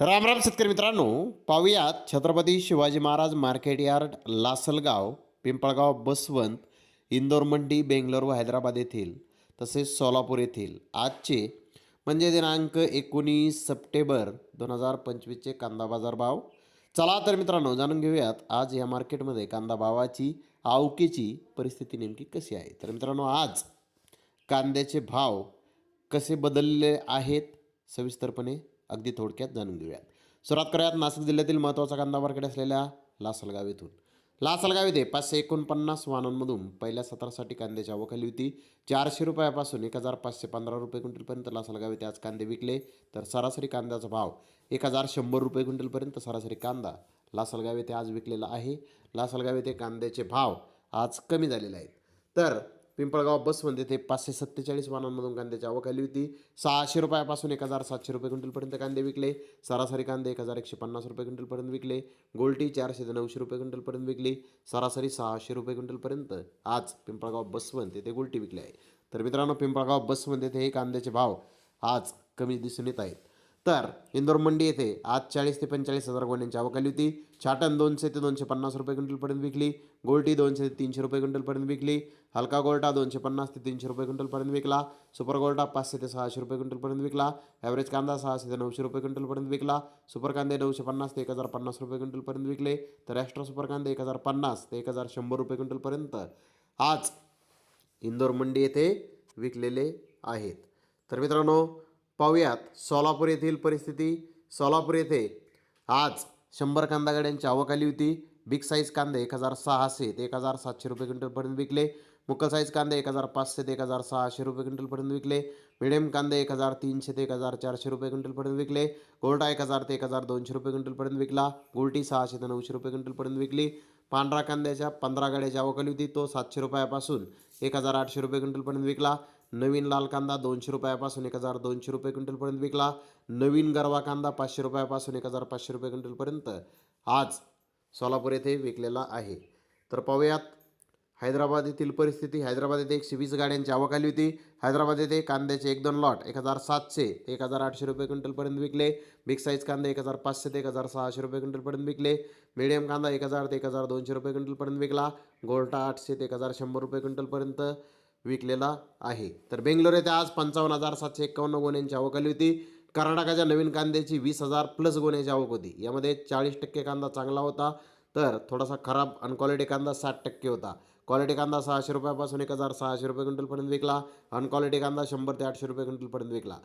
रामराम शेतकरी मित्रांनो पाहुयात छत्रपती शिवाजी महाराज मार्केट यार्ड लासलगाव पिंपळगाव बसवंत इंदोर मंडी बेंगलोर व हैदराबाद येथील तसेच सोलापूर येथील. आजचे म्हणजे दिनांक एकोणीस सप्टेंबर दोन हजार पंचवीसचे कांदा बाजार भाव. चला तर मित्रांनो जाणून घेऊयात आज या मार्केटमध्ये कांदा भावाची आवकेची परिस्थिती नेमकी कशी आहे? तर मित्रांनो आज कांद्याचे भाव कसे बदलले आहेत? सविस्तरपणे अगदी थोडक्यात जाणून घेऊयात. सुरुवात करूयात नाशिक जिल्ह्यातील महत्त्वाचा कांदा मार्केट असलेल्या लासलगाव येथून लासलगाव येथे पाचशे एकोणपन्नास वाहनांमधून पहिल्या सत्रासाठी कांद्याची आवक आली होती. चारशे रुपयापासून एक हजार पाचशे पंधरा रुपये क्विंटलपर्यंत लासलगाव येथे आज कांदे विकले. तर सरासरी कांद्याचा भाव एक हजार शंभर रुपये क्विंटलपर्यंत सरासरी कांदा लासलगाव येथे आज विकलेला आहे. लासलगाव येथे कांद्याचे भाव आज कमी झालेले आहेत. तर पिंपळगाव बसमध्ये ते पाचशे सत्तेचाळीस वाहनांमधून कांद्याची आवक आली होती. सहाशे रुपयापासून एक हजार सातशे रुपये क्विंटलपर्यंत कांदे विकले. सरासरी कांदे एक हजार एकशे पन्नास रुपये क्विंटलपर्यंत विकले. गोल्टी चारशे ते नऊशे रुपये क्विंटलपर्यंत विकली. सरासरी सहाशे रुपये क्विंटलपर्यंत आज पिंपळगाव बसवंत येथे गोल्टी विकली आहे. तर मित्रांनो पिंपळगाव बसवंत येथे हे कांद्याचे भाव आज कमी दिसून येत आहेत. तर इंदोर मंडी येथे आज चाळीस ते पंचेचाळीस हजार गोण्यांची आवक आली होती. छाटण दोनशे ते दोनशे पन्नास रुपये क्विंटलपर्यंत विकली. गोल्टी दोनशे ते तीनशे रुपये क्विंटलपर्यंत विकली. हलका गोल्टा दोनशे पन्नास ते तीनशे रुपये क्विंटलपर्यंत विकला. सुपर गोल्टा पाचशे ते सहाशे रुपये क्विंटलपर्यंत विकला. ॲव्हरेज कांदा सहाशे ते नऊशे रुपये क्विंटलपर्यंत विकला. सुपर कांदे नऊशे पन्नास ते एक हजार पन्नास रुपये क्विंटलपर्यंत विकले. तर एक्स्ट्रा सुपर कांदे एक हजार पन्नास ते एक हजार शंभर रुपये क्विंटलपर्यंत आज इंदोर मंडी येथे विकलेले आहेत. तर मित्रांनो पाहूयात सोलापूर येथील परिस्थिती. सोलापूर येथे आज शंभर कांदा गाड्यांची आवक आली होती. बिग साईज कांदे एक हजार सहाशे ते एक हजार सातशे रुपये क्विंटलपर्यंत विकले. मुक्कल साईज कांदे एक हजार पाचशे ते एक हजार सहाशे रुपये क्विंटलपर्यंत विकले. मिडियम कांदे एक हजार तीनशे ते एक हजार चारशे रुपये क्विंटलपर्यंत विकले. गोल्टा एक हजार ते एक हजार दोनशे रुपये क्विंटलपर्यंत विकला. गोल्टी सहाशे ते नऊशे रुपये क्विंटलपर्यंत विकली. पांढरा कांद्याच्या पंधरा गाड्याची आवक होती. तो सातशे रुपयापासून एक हजार आठशे रुपये क्विंटलपर्यंत विकला. नवीन लाल कांदा दोनशे रुपयापासून एक हजार दोनशे रुपये क्विंटलपर्यंत विकला. नवीन गरवा कांदा पाचशे रुपयापासून एक हजार पाचशे रुपये क्विंटलपर्यंत आज सोलापूर येथे विकलेला आहे. तर पाहूयात हैदराबाद येथील परिस्थिती हैदराबाद येथे एकशे वीस गाड्यांची आवक आली होती. हैदराबाद येथे कांद्याचे एक दोन लॉट एक हजार सातशे ते एक हजार आठशे रुपये क्विंटलपर्यंत विकले. बिग साईज कांदे एक हजार पाचशे ते एक हजार सहाशे रुपये क्विंटलपर्यंत विकले. मिडियम कांदा एक हजार ते एक हजार दोनशे रुपये क्विंटलपर्यंत विकला. गोल्टा आठशे ते एक हजार शंभर रुपये क्विंटलपर्यंत विकलेला आहे. तर बेंगलोर येथे आज पंचावन्न हजार सातशे एक्कावन्न गोण्यांची आवक आली होती. कर्नाटकाच्या नवीन कांद्याची वीस हजार प्लस गोण्याची आवक होती. यामध्ये चाळीस टक्के कांदा चांगला होता. तर थोडासा खराब अनक्वालिटी कांदा साठ टक्के होता. क्वालिटी कांदा सहाशे रुपयापासून एक हजार सहाशे रुपये क्विंटलपर्यंत विकला अनक्वालिटी कांदा शंभर ते आठशे रुपये क्विंटलपर्यंत विकला.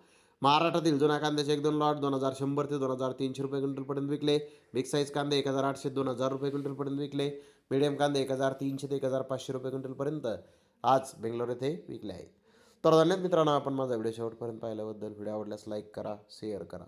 महाराष्ट्रातील जुन्या कांद्याचे एक दोन लॉट दोन हजार शंभर ते दोन हजार तीनशे रुपये क्विंटलपर्यंत विकले. बिग साईज कांदे एक हजार आठशे दोन हजार रुपये क्विंटलपर्यंत विकले. मिडियम कांदे एक हजार तीनशे ते एक हजार पाचशे रुपये क्विंटलपर्यंत आज बेंगलोर येथे विकले आहेत. तर धन्यवाद मित्रांनो आपण माझा व्हिडिओ शेवटपर्यंत पाहिल्याबद्दल. व्हिडिओ आवडल्यास लाईक करा शेअर करा.